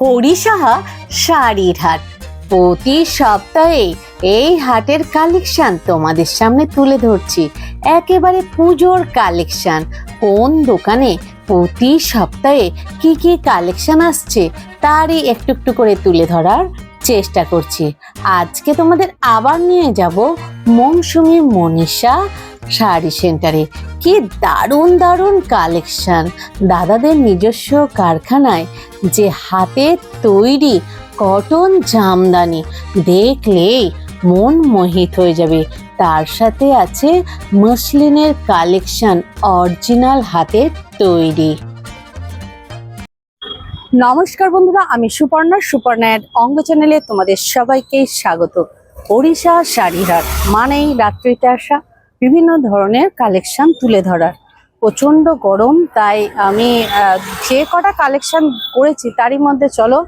হরিসাহা শাড়ির হাট। প্রতি সপ্তাহে এই হাটের কালেকশন তোমাদের সামনে তুলে ধরছি। একেবারে পুজোর কালেকশন। কোন দোকানে প্রতি সপ্তাহে কি কি কালেকশন আসছে, তারই একটু একটু করে তুলে ধরার চেষ্টা করছি। আজকে তোমাদের আবার নিয়ে যাব মৌসুমি মনীষা শাড়ি সেন্টারে। কি দারুণ দারুণ কালেকশন। দাদাদের নিজস্ব কারখানায় যে হাতে তৈরি কটন জামদানি দেখলেই মন মোহিত হয়ে যাবে। তার সাথে আছে মসলিনের কালেকশন অরিজিনাল হাতের তৈরি। নমস্কার বন্ধুরা, আমি সুপর্ণা। সুপর্ণা অ্যাড অঙ্গ চ্যানেলে তোমাদের সবাইকে স্বাগত। ওড়িশা শাড়িহাট মানেই রাত্রিতে আসা, বিভিন্ন ধরনের কালেকশন তুলে ধরার। প্রচণ্ড গরম, তাই আমি যে কটা কালেকশন করেছি তারই মধ্যে চলো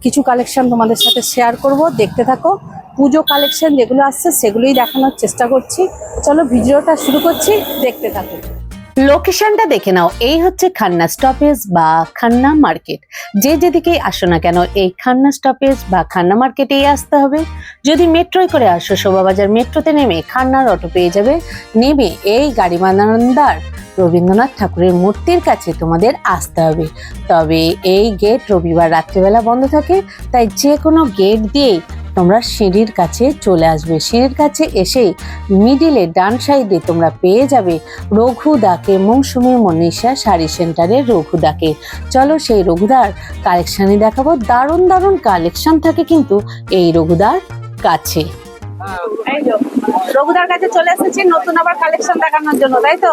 কিছু কালেকশন তোমাদের সাথে শেয়ার করব। দেখতে থাকো, পুজো কালেকশন যেগুলো আসছে সেগুলোই দেখানোর চেষ্টা করছি। চলো, ভিডিওটা শুরু করছি, দেখতে থাকো। লোকেশনটা দেখে নাও। এই হচ্ছে খান্না স্টপেজ বা খান্না মার্কেট যে যেদিকেই আসো না কেন, এই খান্না স্টপেজ বা খান্না মার্কেটেই আসতে হবে। যদি মেট্রোয় করে আসো, শোভাবাজার মেট্রোতে নেমে খান্নার অটো পেয়ে যাবে। নেমে এই গাড়ি বানান্দার রবীন্দ্রনাথ ঠাকুরের মূর্তির কাছে তোমাদের আসতে হবে। তবে এই গেট রবিবার রাত্রিবেলা বন্ধ থাকে, তাই যে কোনো গেট দিয়েই তোমরা সিঁড়ির কাছে চলে আসবে। সিঁড়ির কাছে এসেই মিডিলে ডান সাইডে তোমরা পেয়ে যাবে রঘুদাকে মৌসুমী মনীষা শাড়ি সেন্টারের রঘুদাকে। চলো সেই রঘুদার কালেকশনই দেখাবো। দারুণ দারুণ কালেকশন থাকে কিন্তু এই রঘুদার কাছে। রঘুদার কাছে চলে এসেছি নতুন আবার কালেকশন দেখানোর জন্য তাই তো?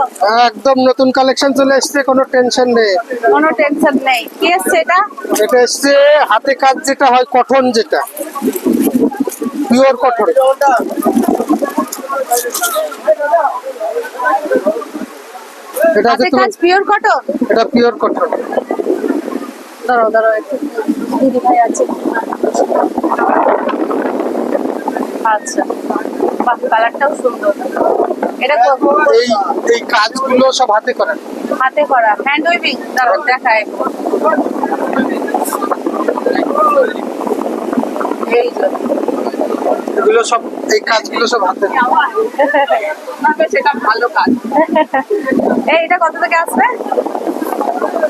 একদম নতুন কালেকশন চলে এসছে কোনো টেনশন নেই। কোনো টেনশন নেই। কি এসছে এটা? এটা এসছে হাতে কাজ যেটা হয় কটন যেটা। পিওর কটন এটা হাতে হচ্ছে কাজ পিওর কটন এটা পিওর কটন দাঁড়াও দাঁড়াও একটু দিদি ভাই আছে আচ্ছা বাহ কালারটাও সুন্দর। এটা কো- এই এই কাজগুলো সব হাতে করা। হাতে করা। হ্যান্ড উইভিং দাঁড়াও দেখায় এই এগুলো সব এই কাজগুলো সব হাতে এটা ভালো কাজ। এই এটা কত থেকে আসবে?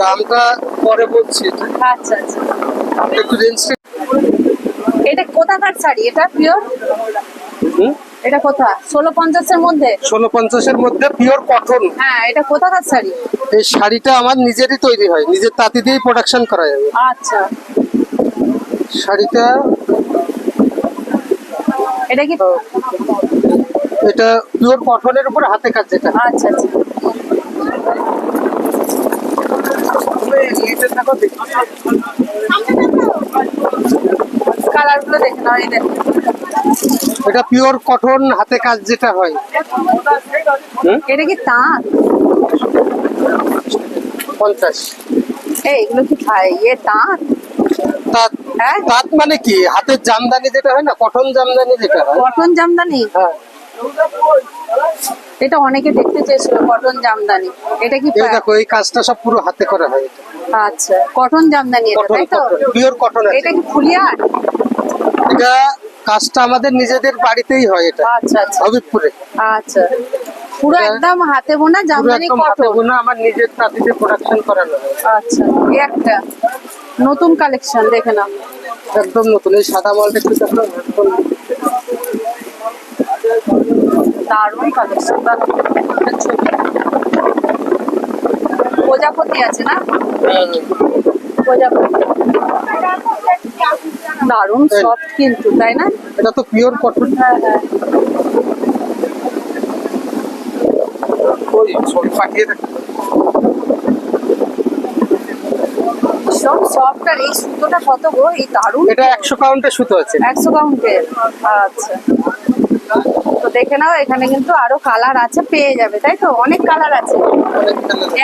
দামটা পরে বলছি। আচ্ছা আচ্ছা। একটু রেঞ্জটা এটা কোথাকার শাড়ি? এটা পিওর এটা কোথা? ষোলো পঞ্চাশের মধ্যে? ষোলো পঞ্চাশের মধ্যে পিওর কটন হ্যাঁ এটা কোথাকার শাড়ি? এই শাড়িটা আমার নিজেরই তৈরি হয়। নিজের তাঁতি দিয়েই প্রোডাকশন করা যাবে। আচ্ছা। শাড়িটা এটা কি এটা পিওর কটনের উপর হাতে কাজ যেটা আচ্ছা আচ্ছা। নিতে দেখি। কালার দেখে নাও এই দেখো। এটা পিওর কটন হাতে কাজ যেটা হয়। এটা কি তাঁত পঞ্চাশ। এই এগুলো কি খায় ইয়ে তাঁত তাঁত তাঁত মানে কি? হাতের জামদানি যেটা হয় না কটন জামদানি যেটা হয়? কটন জামদানি? হ্যাঁ। এটা অনেকে দেখতে চেয়েছিল কটন জামদানি। এটা কি দেখো এই কাজটা সব পুরো হাতে করা হয় আচ্ছা কটন জামদানি এটা তাই তো? পিওর কটন এটা কি ফুলিয়ার? এটা কাজটা আমাদের নিজেদের বাড়িতেই হয় এটা আচ্ছা আচ্ছা। হবিবপুরে। আচ্ছা। পুরো একদম হাতে বোনা জামদানি কটন? বোনা আমার নিজের তাঁতিতে প্রোডাকশন করানো হয়। আচ্ছা এই একটা। নতুন কালেকশন দেখে নাও। একদম নতুন এই সাদা মালটা একটু দেখো। দারুণ কালেকশন প্রজাপতি আছে না? প্রজাপতি। দারুণ। সফট কিন্তু তাই না? এটা তো পিওর কটন হ্যাঁ হ্যাঁ। পাঠিয়ে দেখো ভীষণ সফট আর এই সুতোটা কত গো? এই দারুণ এটা একশো কাউন্টের সুতো আছে। একশো কাউন্টের আচ্ছা। তো দেখে নাও এখানে কিন্তু আরও কালার আছে পেয়ে যাবে তাই তো? অনেক কালার আছে।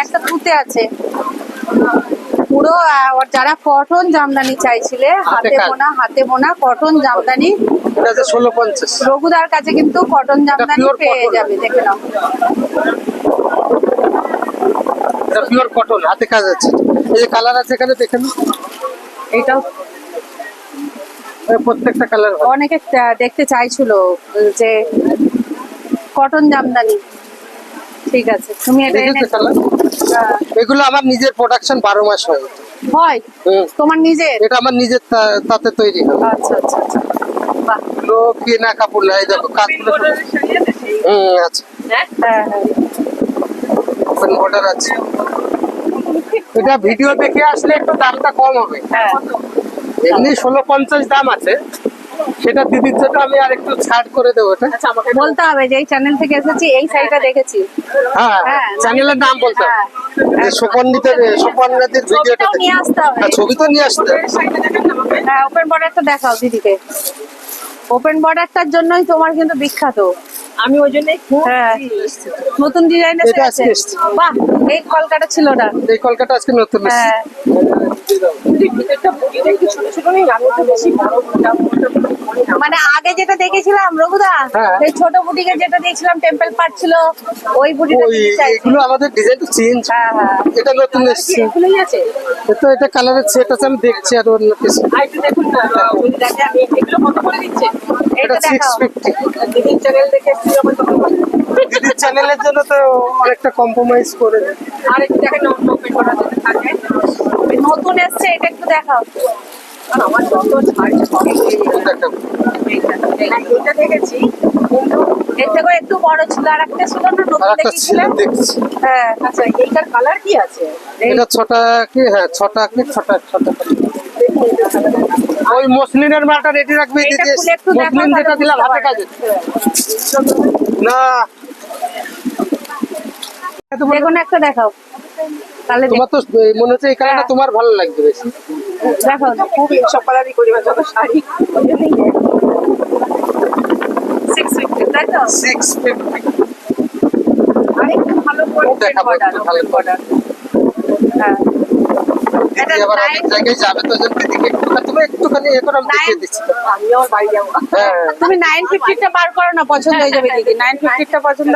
একটা তুতে আছে। পুরো যারা কটন জামদানি চাইছিলে হাতে বোনা হাতে বোনা কটন জামদানি। ষোলো পঞ্চাশ। রঘুদার কাছে কিন্তু কটন জামদানি পেয়ে যাবে দেখে নাও। এটা পিওর কটন হাতে কাজ আছে। এই যে কালার আছে এখানে দেখেন। এটাও প্রত্যেকটা কালার অনেকে দেখতে চাইছিল যে কটন জামদানি। ঠিক আছে তুমি এটা এনে হ্যাঁ। এগুলো আমার নিজের প্রোডাকশন বারো মাস হয়। হয়? তোমার নিজের? এটা আমার নিজের তা- তাতে তৈরি হয়। আচ্ছা আচ্ছা আচ্ছা। বাহ। তো কেনা কাপড় নাই দেখো কাজগুলো সব- হুম আচ্ছা হ্যাঁ হ্যাঁ। ওপেন বর্ডার আছে। এটা ভিডিও দেখে আসলে একটু দামটা কম হবে। হ্যাঁ। এমনি ষোলো পঞ্চাশ দাম আছে। সেটা দিদির জন্য আমি আর একটু ছাড় করে দেবো এটা। বলতে হবে যে এই চ্যানেল থেকে এসেছি এই শাড়িটা দেখেছি। হ্যাঁ হ্যাঁ। চ্যানেলের নাম বলতে হবে। হ্যাঁ। যে সুপর্ণিতের সুপর্ণাদের ভিডিওটা ছবিটাও নিয়ে আসতে হবে। হ্যাঁ, ছবি তো নিয়ে আসতে হবে। হ্যাঁ ওপেন বর্ডারটা দেখাও দিদিকে। ওপেন বর্ডারটার জন্যই তোমার কিন্তু বিখ্যাত। আমি ওই জন্যই হ্যাঁ। নতুন ডিজাইন আছে। বাহ এই কলকাতা ছিল না। এই কলকাতা আজকে নতুন। হ্যাঁ। তো মানে আগে যেটা দেখেছিলাম রঘুদা হ্যাঁ। এই ছোট বুটিকে যেটা দেখছিলাম টেম্পল পার্ট ছিল ওই বুটিটা এগুলো আমাদের ডিজাইনটা চেঞ্জ হ্যাঁ হ্যাঁ। এটা নতুন এসছে। আছে? তো এটা কালারের সেট আছে আমি দেখছি আর অন্য কিছু। দেখুন না এগুলো কত করে দিচ্ছে? এটা এইটা সিক্স দেখাও ফিফটি দিদির চ্যানেল দেখে চ্যানেলের জন্য তো অনেকটা কম্প্রোমাইজ করে। আর দেখেন ওপেন করা যেতে থাকে নতুন এসছে এটা একটু দেখাও আমার যত এটা দেখেছি না নতুন দেখেছিলাম হ্যাঁ আচ্ছা হ্যাঁ একটা দেখাও তাহলে তোমার তো মনে হচ্ছে এই কালারটা হ্যাঁ। তোমার ভালো লাগবে বেশি। দেখাও খুব এইসব কালারই করি বা যত শাড়ি। ওই জন্যই নেয়। সিক্স ফিফটি তাই তো? সিক্স ফিফটি আর ভালো করে দেখাবো একটু ভালো করে। হ্যাঁ। এটা আবার অনেক জায়গায় যাবে তো জন্য দিদিকে একটুখানি তুমি একটুখানি এ আমি দেখিয়ে দিচ্ছি। বাড়ি যাব। হ্যাঁ। তুমি নাইন ফিফটিটা বার করো না পছন্দ হয়ে যাবে দিদি। নাইন ফিফটিটা পছন্দ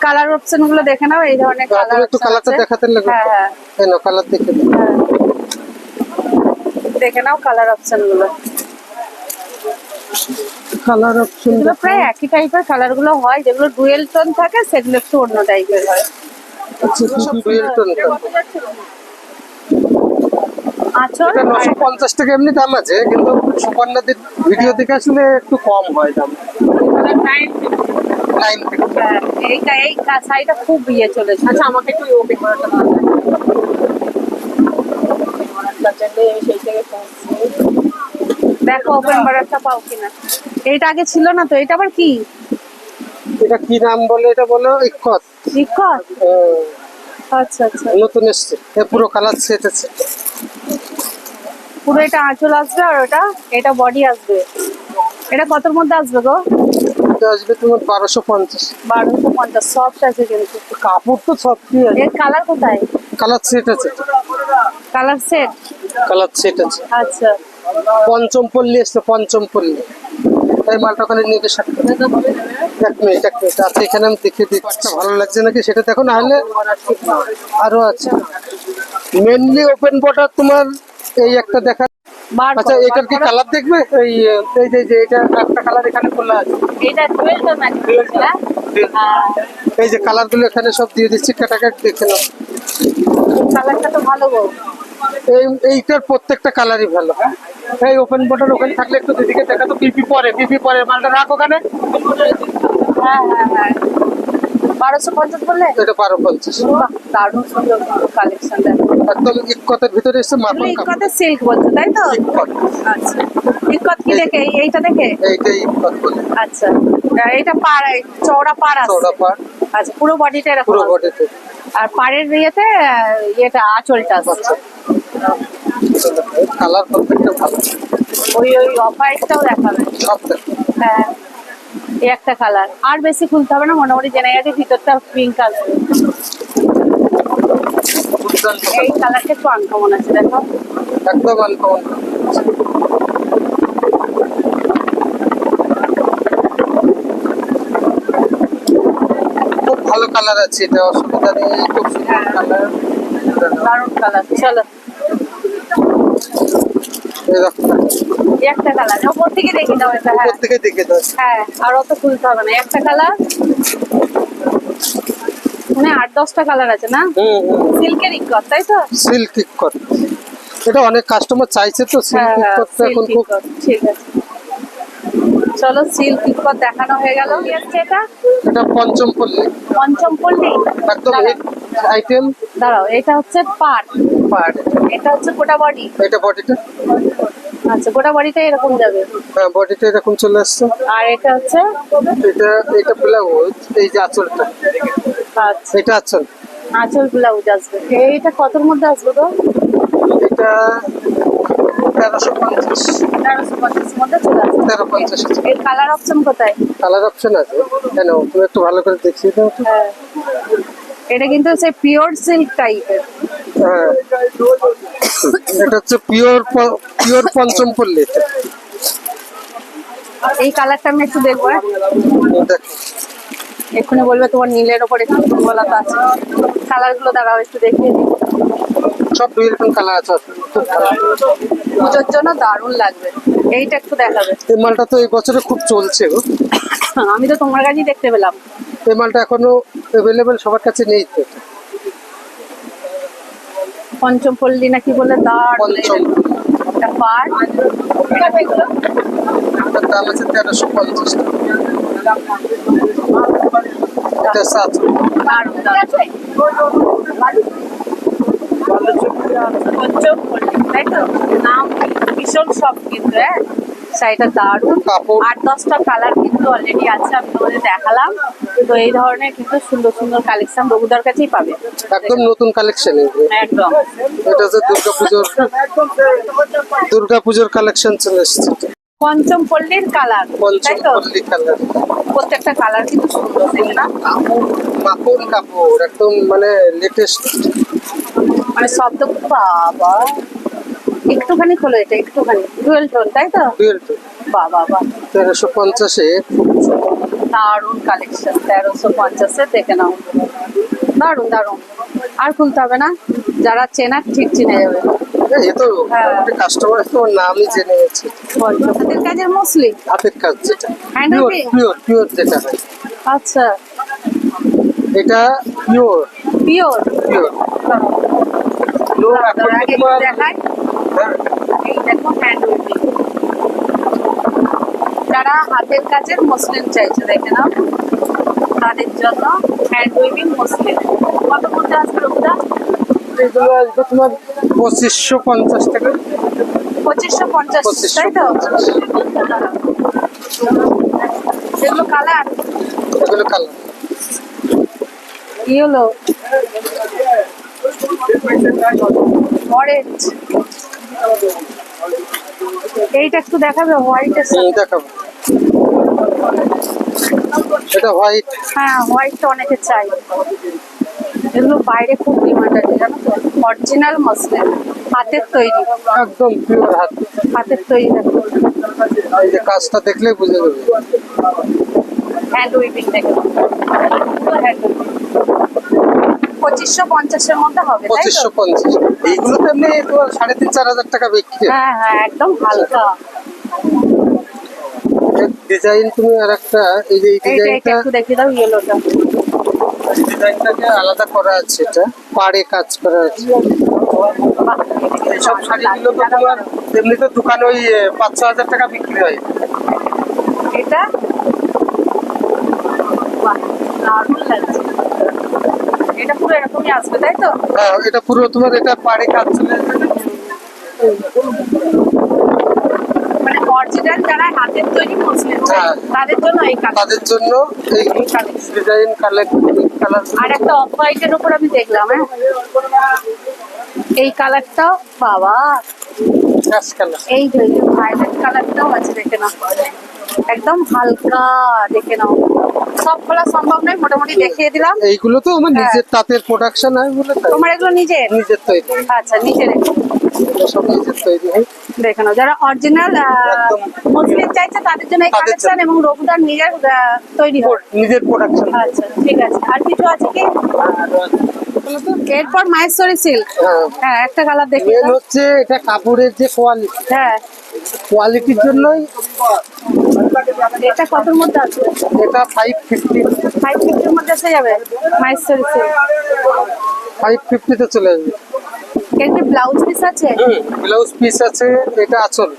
কালার অপশনগুলো দেখে নাও এই ধরনের কালার একটু কালারটা দেখাতে লাগবে হ্যাঁ হ্যাঁ। কেন কালার দেখে। হ্যাঁ। দেখে নাও কালার অপশনগুলো। কালার অপশন এগুলো প্রায় একই টাইপের কালারগুলো হয় যেগুলো ডুয়েল টোন থাকে সেগুলো একটু অন্য টাইপের হয়। আচ্ছা ডুয়েল টোন আঁচল নশো পঞ্চাশ টাকা এমনি দাম আছে কিন্তু সুপর্ণাদের ভিডিও দেখে আসলে একটু কম হয় দাম। নাইন হ্যাঁ, এই শাড়িটা খুব ইয়ে চলেছে। আচ্ছা আমাকে একটু ওপেন করাটা ভালো দেখো ওপেন বারারটা পাও কিনা। এইটা আগে ছিল না তো? এটা আবার কি? এটা কি নাম বলে এটা বলো? ইকত ইকত হুম, আচ্ছা আচ্ছা। নতুন এসছে। পুরো কালার সেট আছে পুরো এটা আঁচল আসবে আর ওটা? এটা বডি আসবে। এটা কতর মধ্যে আসবে গো? আসবে তোমার বারোশো পঞ্চাশ। বারোশো পঞ্চাশ সফট আছে কিন্তু। কাপড় তো আছে। এর কালার কোথায়? কালার সেট আছে। কালার সেট কালার সেট আছে। আচ্ছা। পঞ্চম পল্লী এসছে পঞ্চম পল্লী। মালটা ওখানে নিয়ে গিয়ে সাথে এক মিনিট এক মিনিট। আচ্ছা এখানে আমি দিচ্ছি আচ্ছা, ভালো লাগছে নাকি সেটা দেখো না হলে আরও আছে। মেনলি ওপেন বর্ডার তোমার এই একটা দেখা আচ্ছা এটার কি কালার দেখবে? এই এই যে যে এটা একটা কালার এখানে খোলা আছে। এটা ডুয়েল টোন হ্যাঁ? এই যে কালারগুলো এখানে সব দিয়ে দিচ্ছি কাটাকাট দেখে নাও। কালারটা তো ভালো গো এই এইটার প্রত্যেকটা কালারই ভালো এই ওপেন বটন ওখানে থাকলে একটু দিদিকে দেখা তো পিপি পরে পিপি পরে মালটা রাখ ওখানে। হ্যাঁ হ্যাঁ হ্যাঁ। বারোশো পঞ্চাশ বললে? এটা বারো পঞ্চাশ। দারুণ সুন্দর কালেকশন দেখো। একদম ভিতরে এসে মাখন ইকতে সিল্ক বলছো তাই তো? আচ্ছা। কি দেখে? এই- এইটা দেখে? ইকত বলে। আচ্ছা। আর এটা পাড় চওড়া পাড় আছে। চৌড়া পাড়। আচ্ছা পুরো বডিটা এরকম পুরো। বডিতে আর পাড়ের ইয়েতে ইয়েটা আঁচলটা আছে। কালার প্রত্যেকটা ভালো। ওই ওই অফ হোয়াইটটাও দেখাবে সব হ্যাঁ। এই একটা কালার আর বেশি খুলতে হবে না মোটামুটি জেনে গেছে ভিতরটা পিঙ্ক আসবে দুর্দান্ত এই কালারটা একটু আনকমন আছে দেখো। একদম আনকমন খুব ভালো কালার আছে এটা অসুবিধা নেই খুব সুন্দর কালার দারুণ কালার চলো। একটা কালার ওপর থেকে দেখে দাও এটা হ্যাঁ। থেকে দেখে দাও। হ্যাঁ আর অত খুলতে হবে না একটা কালার মানে আট দশটা কালার আছে না? সিল্কের ইকত তাই তো? সিল্ক কট এটা অনেক কাস্টমার চাইছে তো হ্যাঁ সিল্ক হ্যাঁ কটটা এখন খুব ঠিক আছে। চলো সিল্ক ইকত দেখানো হয়ে গেল। কি আছে এটা? এটা পঞ্চম পল্লী। পঞ্চম পল্লী? একদম আইটেম দাঁড়াও এটা হচ্ছে পাট পার এটা হচ্ছে গোটা বডি এটা বডিটা আচ্ছা গোটা বডিটা এরকম যাবে। হ্যাঁ বডিটা এরকম চলে আসছে। আর এটা হচ্ছে এটা এটা ব্লাউজ এই যে আঁচলটা। আচ্ছা এটা আঁচল আঁচল ব্লাউজ আসবে। এইটা কতর মধ্যে আসবে গো? এটা তেরোশো পঞ্চাশ। তেরোশো পঞ্চাশের মধ্যে চলে আসবে। তেরো পঞ্চাশ এর কালার অপশন কোথায়? কালার অপশন আছে। কেন তুমি একটু ভালো করে দেখিয়ে দাও হ্যাঁ। এটা কিন্তু সেই পিওর সিল্ক টাইপের হ্যাঁ। এটা হচ্ছে পিওর পিওর পঞ্চম পল্লী এটা। এই কালারটা আমি একটু দেখব হ্যাঁ? দেখো। এক্ষুনি বলবে তোমার নীলের ওপর একটু দুর্বলতা আছে। কালারগুলো দাঁড়াও একটু দেখিয়ে দিই। সব দুই রকম কালার আছে। পুজোর জন্য দারুণ লাগবে। এইটা একটু দেখাবে। এই মালটা তো এই বছরে খুব চলছে গো। আমি তো তোমার কাছেই দেখতে পেলাম। এই মালটা এখনও অ্যাভেলেবেল সবার কাছে নেই তো। পঞ্চম পল্লী নাকি বলে? দারুণ পঞ্চম। একটা এটার দাম আছে তেরোশো পঞ্চাশ এটা সাত। দারুণ পঞ্চম পল্লী তাই তো নাম ভীষণ সব কিন্তু হ্যাঁ শাড়িটা দারুণ আট দশটা কালার কিন্তু অলরেডি আছে আমি তোমাদের দেখালাম। তো এই ধরনের কিন্তু সুন্দর সুন্দর কালেকশন কাছেই পাবে। একদম নতুন কালেকশন একদম। এটা হচ্ছে দুর্গা পুজোর কালেকশন চলে এসছে। পঞ্চম পল্লীর কালার তাই তো? প্রত্যেকটা কালার কিন্তু সুন্দর দেখে না? মাখন কাপড় একদম মানে লেটেস্ট মানে শব্দ বাবা একটুখানি খোলো এটা একটুখানি। ডুয়েল টোন তাই তো? বাবা বা তেরোশো পঞ্চাশে। দারুণ কালেকশন তেরোশো পঞ্চাশে দেখে নাও। দারুণ দারুণ। আর খুলতে হবে না যারা চেনা ঠিক চিনে যাবে। এ তো হ্যাঁ। কাস্টমার তো নামই জেনে গেছে। হাতের কাজের মসলি হাতের কাজ যেটা। পিওর পিওর পিওর যেটা হয়। আচ্ছা। এটা পিওর পিওর পিওর যারা হাতের কাজের মসলিন চাইছে দেখে নাও। তাদের জন্য হ্যান্ড উইপিং মসলিন কত মধ্যে আসবে রঘুদা এগুলো আসবে তোমার পঁচিশশো পঞ্চাশ টাকা। পঁচিশশো পঞ্চাশ তাই তো। এগুলো কালার? এগুলো কালার। হলো অরেঞ্জ এইটা একটু দেখাবে হোয়াইট দেখাবো। এটা হোয়াইট হ্যাঁ হোয়াইটটা অনেকে চাই এগুলো বাইরে খুব ডিমান্ড আছে জানো তো? অরিজিনাল মসলিন হাতের তৈরি। একদম পিওর হাত। হাতের তৈরি দেখো। এই যে কাজটা দেখলেই বুঝে যাবে। হ্যান্ড উইপিং দেখো। হ্যান্ড পঁচিশশো পঞ্চাশের মধ্যে হবে পঁচিশশো পঞ্চাশ। এইগুলো তো এমনি সাড়ে তিন চার হাজার টাকা বিক্রি। হ্যাঁ হ্যাঁ একদম হালকা। ডিজাইন তুমি আর একটা এই যে ডিজাইনটা একটু দেখিয়ে দাও ইয়েলোটা আলাদা করা আছে এটা পাড়ে কাজ করা আছে। এইসব শাড়িগুলো তো তোমার এমনিতে দোকানে ওই পাঁচ ছ হাজার টাকা বিক্রি হয়। এটা? পুরো এরকমই আসবে তাই তো? হ্যাঁ এটা পুরো তোমার এটা পাড়ে কাজ চলে মানে অরিজিনাল যারা হাতের তৈরি হ্যাঁ। তাদের জন্য এই তাদের জন্য এই ডিজাইন কালার আর একটা অফ হোয়াইটের উপর আমি দেখলাম হ্যাঁ? এই কালারটা বাবা। এই ভাইলেট কালারটাও আছে দেখে নাও। একদম হালকা দেখে নাও। সব খোলা সম্ভব নয় মোটামুটি দেখিয়ে দিলাম। এইগুলো তো আমার হ্যাঁ। নিজের তাঁতের প্রোডাকশন তোমার এগুলো নিজের? নিজের তৈরি। আচ্ছা নিজের। সব নিজের তৈরি হয়। দেখে নাও যারা অরিজিনাল মুসলিম চাইছে তাদের জন্য এই তাদের কালেকশন এবং রঘুদার নিজের তৈরি নিজের প্রোডাকশন আচ্ছা ঠিক আছে। আর কিছু আছে কি? এরপর মাহেশ্বরী সিল্ক হ্যাঁ। হ্যাঁ একটা কালার দেখি হচ্ছে এটা কাপড়ের যে কোয়ালিটি হ্যাঁ। কোয়ালিটির জন্যই এটা কতর মধ্যে আছে? এটা ফাইভ ফিফটি ফাইভ ফিফটির মধ্যে এসে যাবে? সিল্ক ফাইভ ফিফটিতে চলে আসবে। এর কি ব্লাউজ পিস আছে? ব্লাউজ পিস আছে এটা আচল।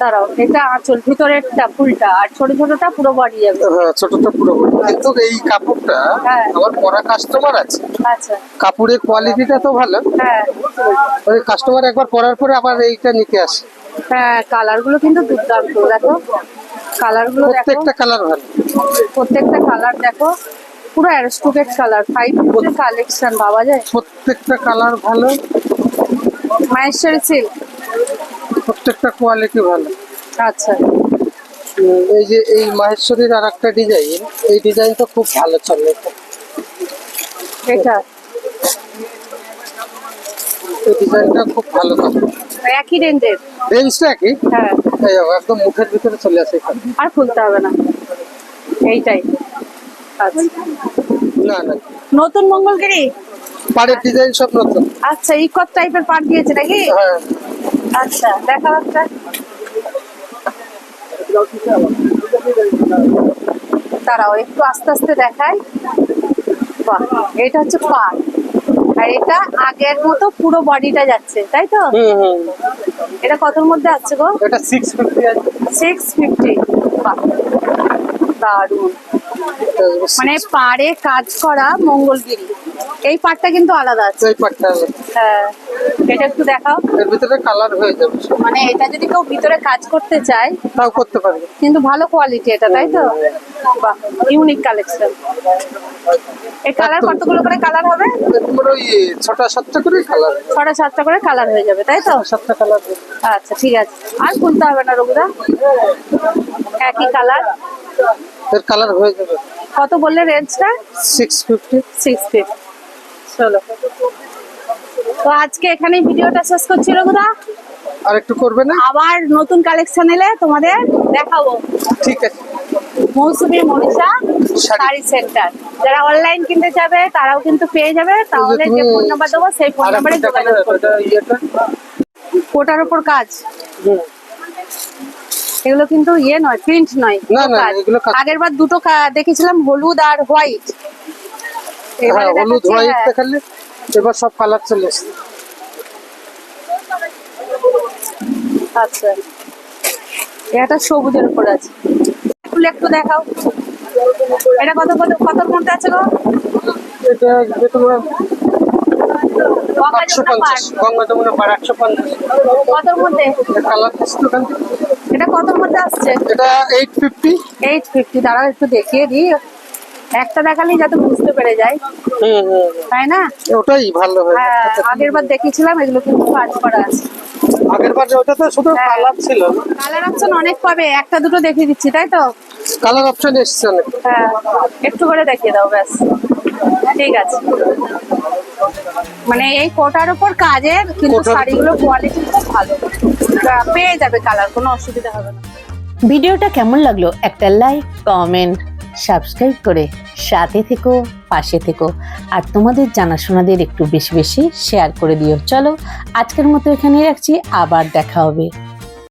দাঁড়াও এটা আঁচল ভিতরেরটা ফুলটা আর ছোট ছোটটা পুরো বডি যাবে হ্যাঁ ছোটটা পুরো বড়। কিন্তু এই কাপড়টা হ্যাঁ। আমার পরা কাস্টমার আছে। আচ্ছা। কাপড়ের কোয়ালিটিটা তো ভালো। হ্যাঁ। ওই কাস্টমার একবার পরার পরে আবার এইটা নিতে আসে। হ্যাঁ কালারগুলো কিন্তু দুর্দান্ত দেখো। কালারগুলো দেখো। প্রত্যেকটা কালার ভালো। প্রত্যেকটা কালার দেখো। পুরো অ্যারোস্টুকেট কালার ফাইভ কালেকশন পাওয়া যায়? প্রত্যেকটা কালার ভালো। মাহেশ্বরী সিল্ক প্রত্যেকটা কোয়ালিটি ভালো। আচ্ছা। এই যে এই মাহেশ্বরীর আর একটা ডিজাইন এই ডিজাইনটা খুব ভালো চলে। এটা। এই ডিজাইনটা খুব ভালো কাপড় একই রেঞ্জের রেঞ্জটা কি হ্যাঁ। একদম মুখের ভিতরে চলে আসে আর খুলতে হবে না। এইটাই। আচ্ছা না না। নতুন মঙ্গলগিরি পাড়ের ডিজাইন সব নতুন। আচ্ছা ইকট টাইপের পাট দিয়েছে নাকি? হ্যাঁ। আচ্ছা দেখা দাঁড়াও একটু আস্তে আস্তে দেখাই। বাহ এটা হচ্ছে পাট আর এটা আগের মতো পুরো বডিটা যাচ্ছে তাই তো? এটা কতর মধ্যে আছে গো? এটা সিক্স ফিফটি আছে। সিক্স ফিফটি বাহ দারুণ। মানে পাড়ে কাজ করা মঙ্গলগিরি। এই পাটটা কিন্তু আলাদা আছে। এই পাটটা হ্যাঁ। এটা একটু দেখাও। এর ভিতরে কালার হয়ে যাবে মানে এটা যদি কেউ ভিতরে কাজ করতে চায় তাও করতে পারবে। কিন্তু ভালো কোয়ালিটি এটা তাই তো? বাহ ইউনিক কালেকশন এই কালার কতগুলো করে কালার হবে? তোমার ওই ছটা সাতটা করে কালার ছটা সাতটা করে কালার হয়ে যাবে তাই তো? সাতটা কালার আচ্ছা ঠিক আছে। আর খুলতে হবে না রঘুদা। একই কালারের কালার হয়ে যাবে। কত বললে রেঞ্জটা সিক্স ফিফটি সিক্স ফিট চলো। তো আজকে এখানেই ভিডিওটা শেষ করছি রঘুদা। আর একটু করবে না? আবার নতুন কালেকশন এলে তোমাদের দেখাবো। ঠিক আছে। মৌসুমী মনীষা শাড়ি। সেন্টার যারা অনলাইন কিনতে যাবে তারাও কিন্তু পেয়ে যাবে। তাহলে যে ফোন নাম্বার দেবো সেই ফোন নাম্বারে যোগাযোগ কোটার উপর কাজ। হুম। এগুলো কিন্তু ইয়ে নয় প্রিন্ট নয় না, না, এগুলো আগের বার দুটো দেখেছিলাম হলুদ আর হোয়াইট হ্যাঁ হলুদ হোয়াইট দেখালে এবার সব কালার চলে এসছে। আচ্ছা। এটা সবুজের উপর আছে। ফুল একটু দেখাও। এটা কত কত কতর মধ্যে আছে গো? এটা তোমার আটশো পঞ্চাশ গঙ্গা যমুনা একশো পঞ্চাশ। কতর মধ্যে কালার আসছে ওখান এটা কতর মধ্যে আসছে? এটা এইট ফিফটি এইট ফিফটি দাঁড়াও একটু দেখিয়ে দিই। একটা দেখালেই যাতে বুঝতে পেরে যায়। হুম হুম তাই না? ওটাই ভালো হয়। হ্যাঁ আগের বার দেখেছিলাম এগুলো কিন্তু কাজ করা আছে। আগের বার ওটা শুধু হ্যাঁ। কালার ছিল কালার অপশন অনেক পাবে একটা দুটো দেখিয়ে দিচ্ছি তাই তো? কালার অপশন এসছে অনেক। হ্যাঁ একটু করে দেখিয়ে দাও ব্যাস। ঠিক আছে। মানে এই কোটার উপর কাজের কিন্তু শাড়িগুলো কোয়ালিটি খুব ভালো। পেয়ে যাবে কালার কোনো অসুবিধা হবে না। ভিডিওটা কেমন লাগল? একটা লাইক কমেন্ট সাবস্ক্রাইব করে সাথে থেকো, পাশে থেকো। আর তোমাদের জানাশোনাদের একটু বেশি বেশি শেয়ার করে দিও। চলো, আজকের মতো এখানে রাখছি। আবার দেখা হবে।